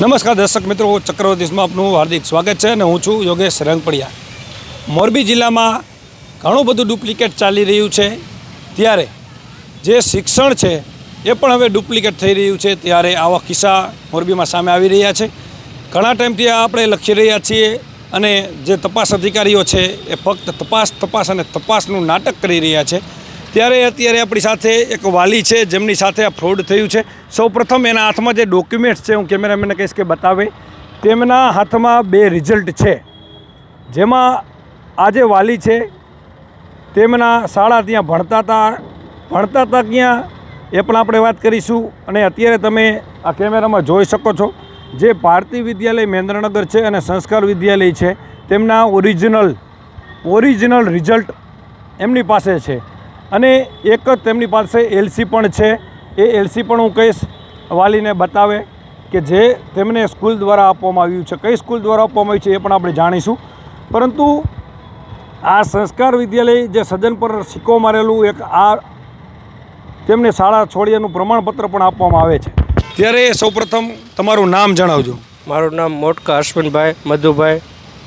નમસ્કાર દર્શક મિત્રો ચક્રવર્તીસમાં આપનું હાર્દિક સ્વાગત છે અને હું છું યોગેશ રંગપડિયા. મોરબી જિલ્લામાં ઘણું બધું ડુપ્લિકેટ ચાલી રહ્યું છે. ત્યારે જે શિક્ષણ છે એ પણ હવે ડુપ્લિકેટ થઈ રહ્યું છે. ત્યારે આવા કિસ્સા મોરબીમાં સામે આવી રહ્યા છે. ઘણા ટાઈમથી આપણે લખી રહ્યા છીએ અને જે તપાસ અધિકારીઓ છે એ ફક્ત તપાસ તપાસ અને તપાસનું નાટક કરી રહ્યા છે. ત્યારે અત્યારે આપણી સાથે એક વાલી છે, જેમની સાથે આ ફ્રોડ થયું છે. સૌપ્રથમ એના હાથમાં જે ડોક્યુમેન્ટ્સ છે, હું કેમેરામેનને કહીશ કે બતાવે. તેમના હાથમાં બે રિઝલ્ટ છે. જેમાં આ જે વાલી છે, તેમના શાળા ત્યાં ભણતા હતા ભણતા હતા ક્યાં? એ પણ આપણે વાત કરીશું. અને અત્યારે તમે આ કેમેરામાં જોઈ શકો છો, જે ભારતી વિદ્યાલય મેન્દ્રનગર છે અને સંસ્કાર વિદ્યાલય છે, તેમના ઓરિજિનલ ઓરિજિનલ રિઝલ્ટ એમની પાસે છે. અને એક તેમની પાસે એલસી પણ છે. એ એલસી પણ હું કહીશ, વાલીને બતાવે કે જે તેમને સ્કૂલ દ્વારા આપવામાં આવ્યું છે. કઈ સ્કૂલ દ્વારા આપવામાં આવ્યું છે એ પણ આપણે જાણીશું. પરંતુ આ સંસ્કાર વિદ્યાલય જે સજ્જન પર સિક્કો મારેલું એક આ તેમને શાળા છોડીએનું પ્રમાણપત્ર પણ આપવામાં આવે છે. ત્યારે સૌપ્રથમ તમારું નામ જણાવજો. મારું નામ મોટકા અશ્વિનભાઈ મધુભાઈ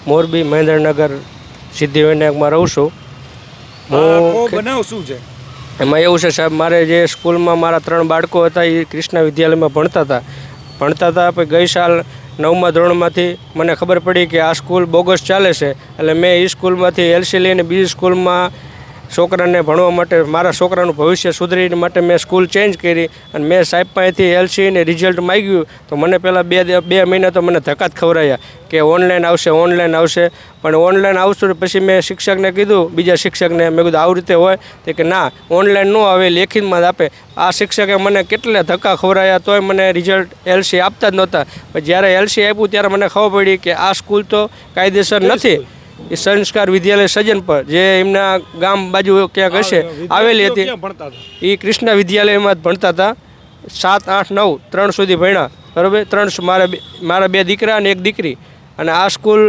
મોરબી મહેન્દ્રનગર સિદ્ધિવિનાયકમાં રહું છું. હું બનાવ શું છે? એમાં એવું છે સાહેબ મારે જે સ્કૂલમાં મારા ત્રણ બાળકો હતા એ કૃષ્ણ વિદ્યાલયમાં ભણતા હતા. ભણતા હતા પછી ગઈ સાલ નવમા ધોરણમાંથી મને ખબર પડી કે આ સ્કૂલ બોગસ ચાલે છે. એટલે મેં એ સ્કૂલમાંથી એલસી લઈને બીજી સ્કૂલમાં છોકરાને ભણવા માટે મારા છોકરાનું ભવિષ્ય સુધરીને માટે મેં સ્કૂલ ચેન્જ કરી અને મેં સાહેબ પાસેથી એલસી ને રિઝલ્ટ માગ્યું. તો મને પહેલાં બે બે મહિના તો મને ધક્કા જ ખવડાયા કે ઓનલાઈન આવશે ઓનલાઈન આવશે. પણ ઓનલાઈન આવશું પછી મેં શિક્ષકને કીધું બીજા શિક્ષકને મેં કીધું આવી રીતે હોય. તો કે ના ઓનલાઈન ન આવે લેખિતમાં જ આપે. આ શિક્ષકે મને કેટલા ધક્કા ખવડાયા તોય મને રિઝલ્ટ એલસી આપતા જ નહોતા. પણ જ્યારે એલસી આપ્યું ત્યારે મને ખબર પડી કે આ સ્કૂલ તો કાયદેસર નથી. એ સંસ્કાર વિદ્યાલય સજન પર જે એમના ગામ બાજુ ક્યાંક હશે આવેલી હતી. એ કૃષ્ણ વિદ્યાલયમાં જ ભણતા હતા. સાત આઠ નવ ત્રણ સુધી ભણ્યા. બરાબર? ત્રણ મારા મારા બે દીકરા અને એક દીકરી. અને આ સ્કૂલ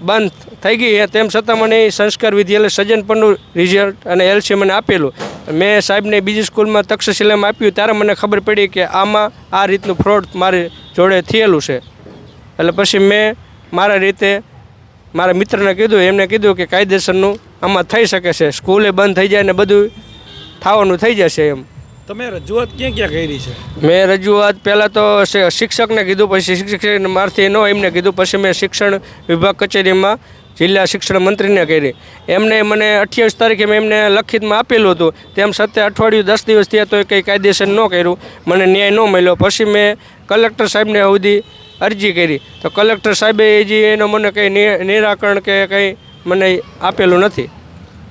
બંધ થઈ ગઈ તેમ છતાં મને એ સંસ્કાર વિદ્યાલય સજન પરનું રિઝલ્ટ અને એલસી મને આપેલું. મેં સાહેબને બીજી સ્કૂલમાં તક્ષશિલામાં આપ્યું. ત્યારે મને ખબર પડી કે આમાં આ રીતનું ફ્રોડ મારી જોડે થયેલું છે. એટલે પછી મેં મારા રીતે મારા મિત્રને કીધું એમને કીધું કે કાયદેસરનું આમાં થઈ શકે છે. સ્કૂલે બંધ થઈ જાય ને બધું થવાનું થઈ જશે એમ. તમે રજૂઆત ક્યાં ક્યાં કરી છે? મેં રજૂઆત પહેલાં તો શિક્ષકને કીધું પછી શિક્ષક મારથી ન એમને કીધું પછી મેં શિક્ષણ વિભાગ કચેરીમાં જિલ્લા શિક્ષણ મંત્રીને કરી. એમને મને અઠ્યાવીસ તારીખે મેં એમને લખિતમાં આપેલું હતું. તેમ છતાં અઠવાડિયું દસ દિવસ થયા તો કંઈ કાયદેસર ન કર્યું. મને ન્યાય ન મળ્યો. પછી મેં કલેક્ટર સાહેબને સુધી અરજી કરી. તો કલેક્ટર સાહેબે હજી એનો મને કંઈ નિરાકરણ કે કંઈ મને આપેલું નથી.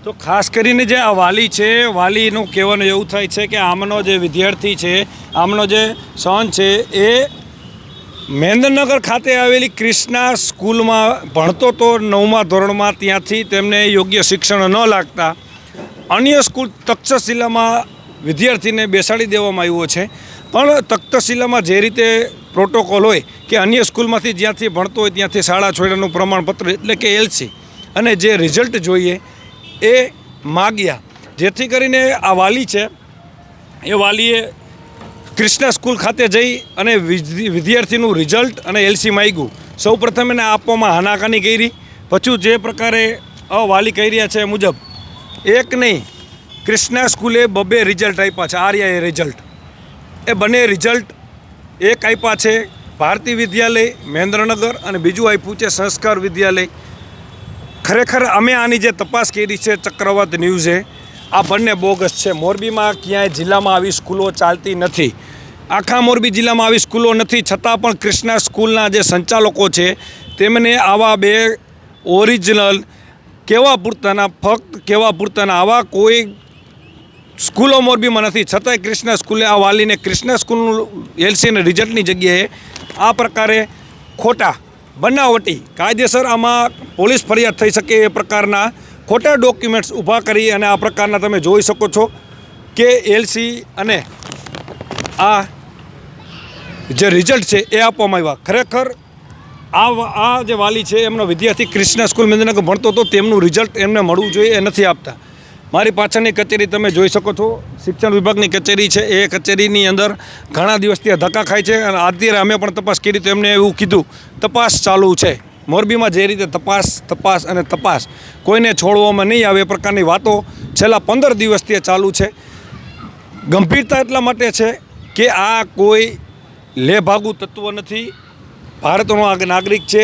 તો ખાસ કરીને જે આ વાલી છે, વાલીનું કહેવાનું એવું થાય છે કે આમનો જે વિદ્યાર્થી છે, આમનો જે સન છે, એ મહેન્દ્રનગર ખાતે આવેલી ક્રિષ્ના સ્કૂલમાં ભણતો તો નવમા ધોરણમાં ત્યાંથી તેમને યોગ્ય શિક્ષણ ન લાગતા. અન્ય સ્કૂલ તક્ષશિલામાં વિદ્યાર્થીને બેસાડી દેવામાં આવ્યો છે. પણ તખ્તશિલામાં જે રીતે પ્રોટોકોલ હોય કે અન્ય સ્કૂલમાંથી જ્યાંથી ભણતો હોય ત્યાંથી શાળા છોડ્યાનું પ્રમાણપત્ર એટલે કે એલસી અને જે રિઝલ્ટ જોઈએ એ માગ્યા. જેથી કરીને આ વાલી છે, એ વાલીએ કૃષ્ણા સ્કૂલ ખાતે જઈ અને વિદ્યાર્થીનું રિઝલ્ટ અને એલસી માગ્યું. સૌ પ્રથમ એને આપવામાં હાનાકાની કરી. પછી જે પ્રકારે વાલી કહી રહ્યા છે એ મુજબ, એક નહીં, કૃષ્ણા સ્કૂલે બબે રિઝલ્ટ આપ્યા છે, આર્યાએ રિઝલ્ટ એ બંને રિઝલ્ટ એક આપ્યા છે ભારતી વિદ્યાલય, મહેન્દ્રનગર અને બીજું આપ્યું છે સંસ્કાર વિદ્યાલય. ખરેખર અમે આની જે તપાસ કરી છે ચક્રવર્ત ન્યૂઝે, આ બંને બોગસ છે. મોરબીમાં ક્યાંય જિલ્લામાં આવી સ્કૂલો ચાલતી નથી. આખા મોરબી જિલ્લામાં આવી સ્કૂલો નથી. છતાં પણ કૃષ્ણા સ્કૂલના જે સંચાલકો છે, તેમને આવા બે ઓરિજિનલ કેવા પૂરતાના ફક્ત, કેવા પૂરતાના આવા કોઈ સ્કૂલો મોરબીમાં નથી. છતાંય કૃષ્ણ સ્કૂલે, આ વાલીને કૃષ્ણ સ્કૂલનું એલસીને રિઝલ્ટની જગ્યાએ આ પ્રકારે ખોટા, બનાવટી, કાયદેસર આમાં પોલીસ ફરિયાદ થઈ શકે એ પ્રકારના ખોટા ડોક્યુમેન્ટ્સ ઊભા કરી અને આ પ્રકારના તમે જોઈ શકો છો કે એલસી અને આ જે રિઝલ્ટ છે એ આપવામાં આવ્યા. ખરેખર આ આ જે વાલી છે, એમનો વિદ્યાર્થી કૃષ્ણ સ્કૂલ મહેન્દ્રનગર ભણતો હતો, તેમનું રિઝલ્ટ એમને મળવું જોઈએ એ નથી આપતા. મારી પાછળની કચેરી તમે જોઈ શકો છો. શિક્ષણ વિભાગની કચેરી છે. એ કચેરીની અંદર ઘણા દિવસથી આ ધક્કા ખાય છે અને અત્યારે અમે પણ તપાસ કરી તો એમને એવું કીધું, તપાસ ચાલુ છે. મોરબીમાં જે રીતે તપાસ તપાસ અને તપાસ કોઈને છોડવામાં નહીં આવે એ પ્રકારની વાતો છેલ્લા પંદર દિવસથી ચાલુ છે. ગંભીરતા એટલા માટે છે કે આ કોઈ લેભાગુ તત્વ નથી. ભારતનો આ નાગરિક છે.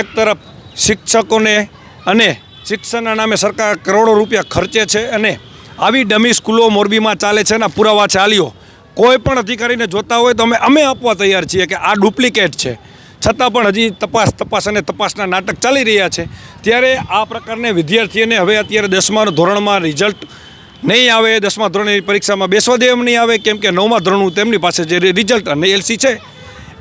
એક તરફ શિક્ષકોને અને શિક્ષણના નામે સરકાર કરોડો રૂપિયા ખર્ચે છે અને આવી ડમી સ્કૂલો મોરબીમાં ચાલે છે એના પુરાવા ચાલ્યો કોઈ પણ અધિકારીને જોતા હોય તો અમે અમે આપવા તૈયાર છીએ કે આ ડુપ્લિકેટ છે. છતાં પણ હજી તપાસ તપાસ અને તપાસના નાટક ચાલી રહ્યા છે. ત્યારે આ પ્રકારને વિદ્યાર્થીઓને હવે અત્યારે દસમા ધોરણમાં રિઝલ્ટ નહીં આવે, દસમા ધોરણની પરીક્ષામાં બેસવા દે એમ નહીં આવે, કેમ કે નવમા ધોરણનું તેમની પાસે જે રિઝલ્ટ અને એલસી છે,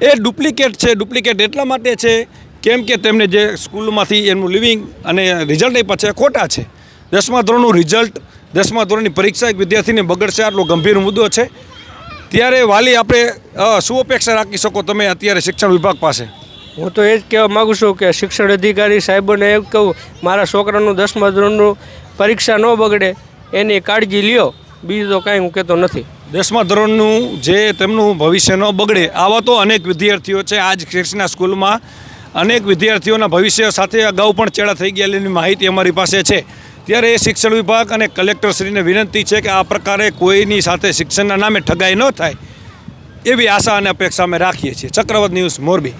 એ ડુપ્લિકેટ છે. ડુપ્લિકેટ એટલા માટે છે કેમ કે તેમને જે સ્કૂલમાંથી એમનું લિવિંગ અને રિઝલ્ટ આપ્યા છે ખોટા છે. દસમા ધોરણનું રિઝલ્ટ દસમા ધોરણની પરીક્ષા એક વિદ્યાર્થીને બગડશે આટલો ગંભીર મુદ્દો છે. ત્યારે વાલી આપણે શું અપેક્ષા રાખી શકો તમે અત્યારે શિક્ષણ વિભાગ પાસે? હું તો એ જ કહેવા માગું છું કે શિક્ષણ અધિકારી સાહેબોને એમ કહું મારા છોકરાનું દસમા ધોરણનું પરીક્ષા ન બગડે એની કાળજી લ્યો બીજું તો કાંઈ હું કહેતો નથી. દસમા ધોરણનું જે તેમનું ભવિષ્ય ન બગડે આવા તો અનેક વિદ્યાર્થીઓ છે આજ કૃષ્ણા સ્કૂલમાં અનેક વિદ્યાર્થીઓના ભવિષ્ય સાથે અગાઉ પણ ચેડા થઈ ગયેલીની માહિતી અમારી પાસે છે. ત્યારે એ શિક્ષણ વિભાગ અને કલેક્ટરશ્રીને વિનંતી છે કે આ પ્રકારે કોઈની સાથે શિક્ષણના નામે ઠગાઈ ન થાય એવી આશા અને અપેક્ષા અમે રાખીએ છીએ. ચક્રવર્ત ન્યૂઝ મોરબી.